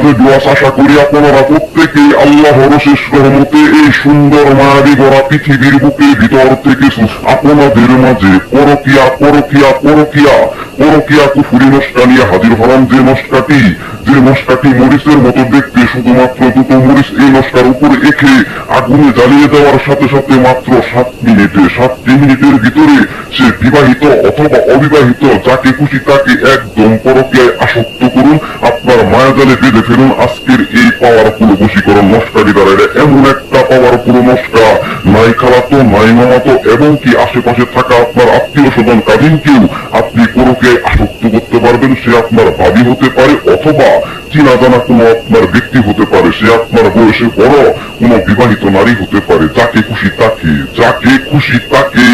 কাজে দোয়াস আশা করি আপনারা প্রত্যেকেই আল্লাহর শেষ রহমতে এই সুন্দর মায়াবী গড়া পৃথিবীর বুকে ভিতর থেকে। আপনাদের মাঝে পরকিয়া পরকিয়া পরকিয়া পরকিয়া কুফুরি মস্কা নিয়ে হাজির হলাম যে মস্কাটি যে মস্কাটি মরিচের মতো দেখতে শুধুমাত্র দুটো মরিচ, এই মস্কার উপরে এঁকে আগুনে জ্বালিয়ে দেওয়ার সাথে সাথে মাত্র সাত মিনিটে সাতটি মিনিটের ভিতরে সে বিবাহিত অথবা অবিবাহিত যাকে খুশি তাকে একদম পরকিয়ায় আসক্ত করুন। আপনার মায়াজালে বেঁধে ফেলুন। আজকের এই পাওয়ার পুরো বশীকরণ মস্কারি দ্বারা এটা এমন একটা পাওয়ার পুরো মস্কা নাই খালাতো, নাই মামাতো, এবং কি আশেপাশে থাকা আপনার আত্মীয় স্বজন কাজিনকেও আপনি পরকে আসক্ত করতে পারবেন, সে আপনার ভাবি হতে পারে, অথবা চিনা জানা কোনো আপনার ব্যক্তি হতে পারে, সে আপনার বয়সে বড় কোনো বিবাহিত নারী হতে পারে। যাকে খুশি তাকে, যাকে খুশি তাকে।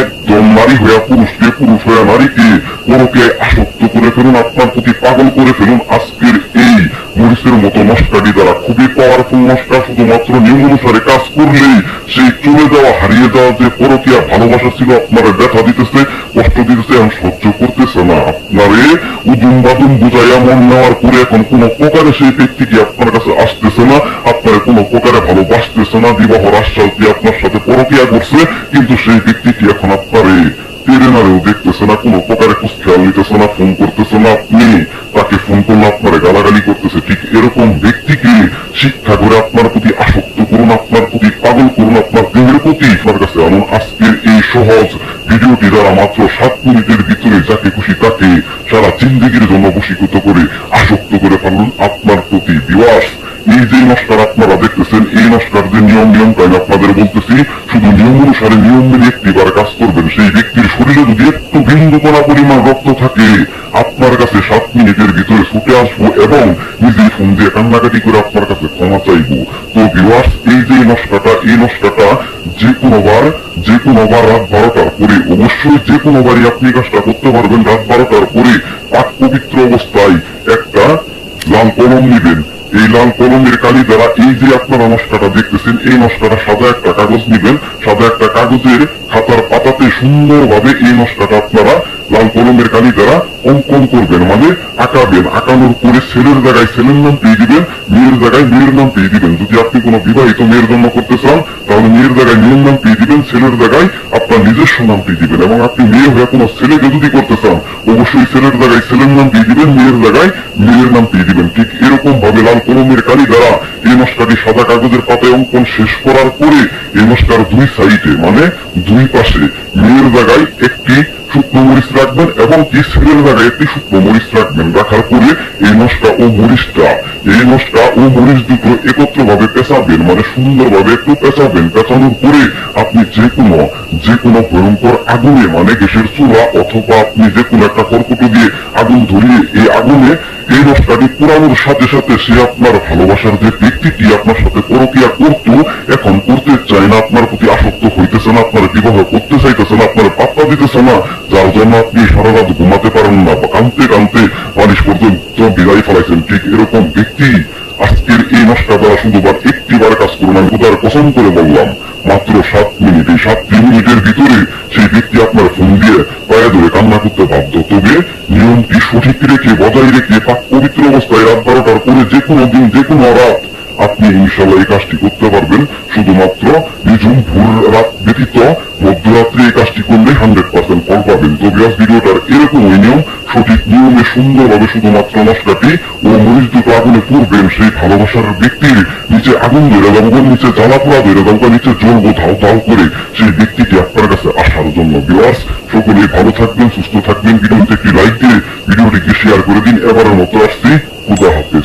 একদম নারী হইয়া পুরুষকে পুরুষ হইয়া নারীকে কোনোকে আসক্ত করে ফেলুন, আপনার প্রতি পাগল করে ফেলুন, আজকের এই মরিচের মতো মস্কাটি দ্বারা খুবই পাওয়ারফুল মস্কা শুধুমাত্র নিয়ম অনুসারে কাজ করলেই সেই চলে যাওয়া হারিয়ে যাওয়া যে পরকিয়া ভালোবাসা ছিল আপনারা ব্যথা দিতেছে, কষ্ট দিতেছে এখন সহ্য করতেছে না। আপনারে উদুম বাদুম বুঝাইয়া মন নেওয়ার পরে এখন কোন প্রকারে সেই ব্যক্তিটি আপনার কাছে আসতেছে না, আপনার কোনো প্রকারে ভালোবাসতেছে না, বিবাহর আশ্বাস দিয়ে আপনার সাথে পরকিয়া করছে, কিন্তু সেই ব্যক্তিটি এখন আপনারে তেরে নারেও দেখতেছে না, কোনো প্রকারে খেয়াল নিতেছে না, ফোন করতেছে না। আপনি তাকে ফোন করলে আপনারা গালাগালি করতেছে। ঠিক এরকম ব্যক্তিকে শিক্ষা করে আপনার প্রতি আসক্ত করুন, আপনার প্রতি পাগল করুন, আপনার দেহের প্রতি আপনার কাছে আনুন। আজকের এই সহজ ভিডিওটি দ্বারা মাত্র সাত মিনিটের ভিতরে যাকে খুশি তাকে সারা জিন্দিগির জন্য বসীকৃত করে আসক্ত করে ফেলুন। আপনার প্রতি বিবাস এই যে আপনারা দেখতেছেন, এই নস্কার যে নিয়ম নিয়ম তাই আপনাদের বলতেছি, শুধু নিয়ম অনুসারে নিয়ম মেনে একটিবার কাজ করবেন। সেই ব্যক্তির শরীরে যদি একটু বিন্দু কণা পরিমাণ রক্ত থাকে, আপনার কাছে সাত মিনিটের ভিতরে ছুটে আসব এবং নিজে ফোন দিয়ে কান্নাকাটি করে আপনার কাছে ক্ষমা চাইব। তো বিবাস এই যে নস্কাটা এই নস্কাটা যে কোনো বার যে কোনো বার রাত বারোটার পরে, অবশ্যই যে কোনো বারই আপনি কাজটা করতে পারবেন রাত বারোটার পরে। পাক পবিত্র অবস্থায় একটা লাল কলম নিবেন। এই লাল কলমের কালি দ্বারা এই যে আপনারা নস্কাটা দেখতেছেন, এই নস্কাটা সাদা একটা কাগজ নিবেন। সাদা একটা কাগজের খাতার পাতাতে সুন্দরভাবে এই নস্কাটা আপনারা লাল কলমের কালি দ্বারা অঙ্কন করবেন। মানে আঁকাবেন। আঁকানোর পরে ছেলের জায়গায় ছেলের নাম পেয়ে দিবেন, মেয়ের জায়গায় মেয়ের নাম পেয়ে দিবেন। যদি আপনি কোনো বিবাহিত মেয়ের জন্য করতে চান, তাহলে মেয়ের জায়গায় মেয়ের নাম পেয়ে দিবেন ছেলের জায়গায় আপনার নিজস্ব নাম পেয়ে দিবেন। এবং আপনি মেয়ে হয়ে কোনো ছেলেকে যদি করতে চান, অবশ্যই ছেলের জায়গায় ছেলের নাম পেয়ে দিবেন, মেয়ের জায়গায় মেয়ের নাম পেয়ে দিবেন। ঠিক এরকম ভাবে লাল কলমের কালি দ্বারা এই মশকাটি সাদা কাগজের পাতায় অঙ্কন শেষ করার পরে এই মশকার দুই সাইডে মানে দুই পাশে, মেয়ের জায়গায় একটি শুকনো মরিচ রাখবেন এবং কি ছেলের জায়গায় একটি শুকনো মরিচ রাখবেন। রাখার পরে এই মশকা ও মরিচটা, এই মশকা ও মরিচ দুটো একত্র ভাবে পেঁচাবেন মানে সুন্দর ভাবে একটু পেঁচাবেন। পেঁচানোর পরে আপনি যে কোনো যে কোনো ভয়ঙ্কর আগুনে মানে গ্যাসের চুলা অথবা আপনি যে কোনো একটা কর্কট দিয়ে আগুন ধরিয়ে এই আগুনে এই মশকাটি পুরানোর সাথে সাথে সে আপনার ভালোবাসার যে ব্যক্তিটি আপনার সাথে পরকিয়া করতো, এখন করতে চায় না আপনার প্রতি আসক্ত হইতেছে না, আপনার বিবাহ করতে চাইতেছে না, আপনার পাত্তা দিতেছে না, যার জন্য আপনি সারা রাত ঘুমাতে পারেন না বা কানতে কানতে বালিশ পর্যন্ত বিদায় ফেলাইছেন। ঠিক এরকম ব্যক্তি আজকের এই নষ্টা দ্বারা শুধুবার একটিবার কাজ করুন, আমি কোথায় পছন্দ করে বললাম, মাত্র সাত মিনিট সাত তিন মিনিটের ভিতরে সেই ব্যক্তি আপনার ফোন দিয়ে পায়ে ধরে কান্না করতে বাধ্য। তবে নিয়মটি সঠিক রেখে, বজায় রেখে, পাক পবিত্র অবস্থায় রাত বারোটার পরে যে কোনো দিন, যে কোনো রাত আপনি ইনশাল্লাহ এই কাজটি করতে পারবেন। শুধুমাত্র নিঝুম ভোর রাত ব্যতীত মধ্যরাত্রে এই কাজটি করলে হান্ড্রেড পার্সেন্ট ফল পাবেন। তবে আজ ভিডিওটার এরকম ওই নিয়ম, সঠিক নিয়মে সুন্দরভাবে শুধুমাত্র মশলাটি ও মরিচ দুটো আগুনে পুরবেন সেই ভালোবাসার ব্যক্তির নিচে আগুন ধরে যাব নিচে জ্বালা পোড়া ধরে যাব নিচে জ্বলবো ধাও ধাও করে সেই ব্যক্তিটি আপনার কাছে আসার জন্য। বিওয়ার্স সকলে ভালো থাকবেন, সুস্থ থাকবেন। ভিডিওতে একটি লাইক দিয়ে ভিডিওটিকে শেয়ার করে দিন। এবারের মতো আসছি। খুদা হাফেজ।